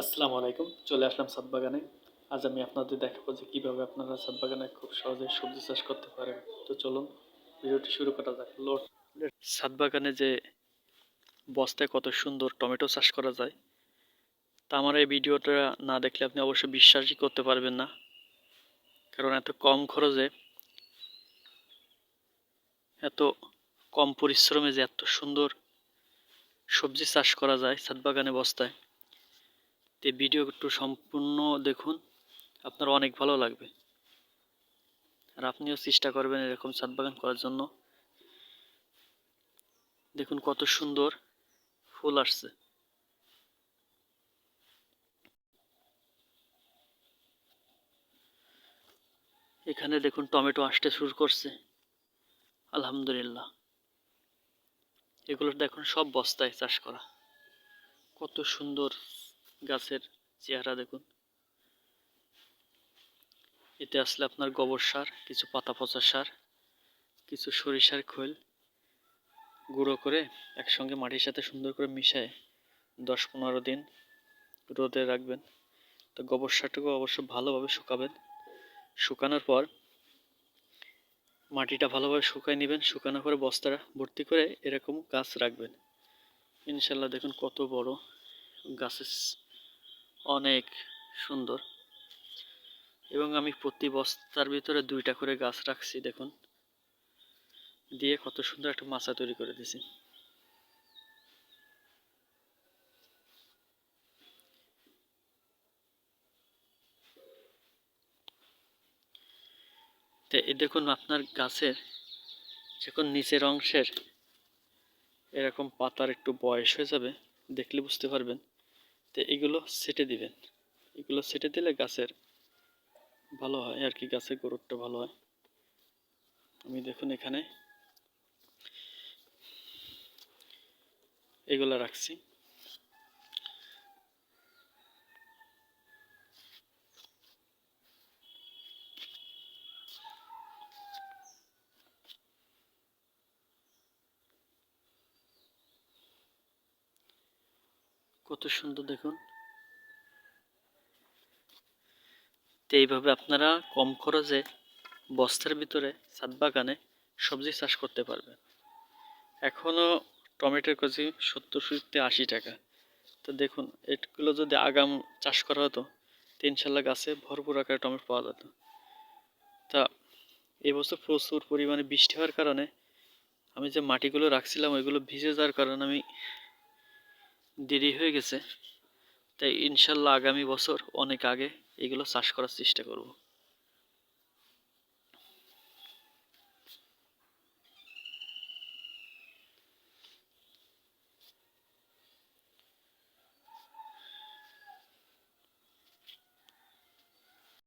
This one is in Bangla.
আসসালামু আলাইকুম, চলে আসলাম ছাদ বাগানে আজ আমি আপনাদের দেখাবো যে কীভাবে আপনারা ছাদ বাগানে খুব সহজে সবজি চাষ করতে পারেন। তো চলুন, ভিডিওটি শুরু করা যাক। লোড ছাদ বাগানে যে বস্তায় কত সুন্দর টমেটো চাষ করা যায়, তা আমার এই ভিডিওটা না দেখলে আপনি অবশ্যই বিশ্বাসই করতে পারবেন না। কারণ এত কম খরচে, এত কম পরিশ্রমে যে এত সুন্দর সবজি চাষ করা যায় ছাদ বাগানে বস্তায়। তো ভিডিও একটু সম্পূর্ণ দেখুন, আপনার অনেক ভালো লাগবে। আর আপনিও চেষ্টা করবেন এরকম ছাদ বাগান করার জন্য। দেখুন কত সুন্দর ফুল আসছে। এখানে দেখুন টমেটো আসতে শুরু করছে। আলহামদুলিল্লাহ। এগুলো দেখুন সব বস্তায় চাষ করা। কত সুন্দর গাছের চেহারা দেখুন। এতে আসলে আপনার গোবর সার, কিছু পাতা পচা সার, কিছু সরিষার খৈল গুঁড়ো করে একসঙ্গে মাটির সাথে সুন্দর করে মিশায় দশ পনেরো দিন রোদে রাখবেন। তো গোবর সারটুকু অবশ্য ভালোভাবে শুকাবেন। শুকানোর পর মাটিটা ভালোভাবে শুকায় নেবেন। শুকানোর পরে বস্তাটা ভর্তি করে এরকম গাছ রাখবেন। ইনশাল্লাহ দেখুন কত বড় গাছের অনেক সুন্দর। এবং আমি প্রতি বস্তার ভিতরে দুইটা করে গাছ রাখছি, দেখুন। দিয়ে কত সুন্দর একটা মাচা তৈরি করে এই দেখুন আপনার গাছের যখন নিচের অংশের এরকম পাতার একটু বয়স হয়ে যাবে, দেখলে বুঝতে পারবেন। তো এগুলো সেটে দিবেন। এগুলো সেটে দিলে গাছের ভালো হয় আর কি, গাছের গ্রোথটা ভালো হয়। আমি দেখুন এখানে এগুলো রাখছি। কত সুন্দর দেখুন। তো এইভাবে আপনারা কম খরচে বস্তার ভিতরে ছাদ বাগানে সবজি চাষ করতে পারবেন। এখনও টমেটোর কেজি সত্তর থেকে আশি টাকা। তো দেখুন, এগুলো যদি আগাম চাষ করা হতো, তো ইনশাল্লাহ গাছে ভরপুর আকারে টমেটো পাওয়া যেত। তা এই বছর প্রচুর পরিমাণে বৃষ্টি হওয়ার কারণে আমি যে মাটিগুলো রাখছিলাম, ওইগুলো ভিজে যাওয়ার কারণে আমি দেরি হয়ে গেছে। তাই ইনশাল্লাহ আগামী বছর অনেক আগে এগুলো চাষ করার চেষ্টা করব।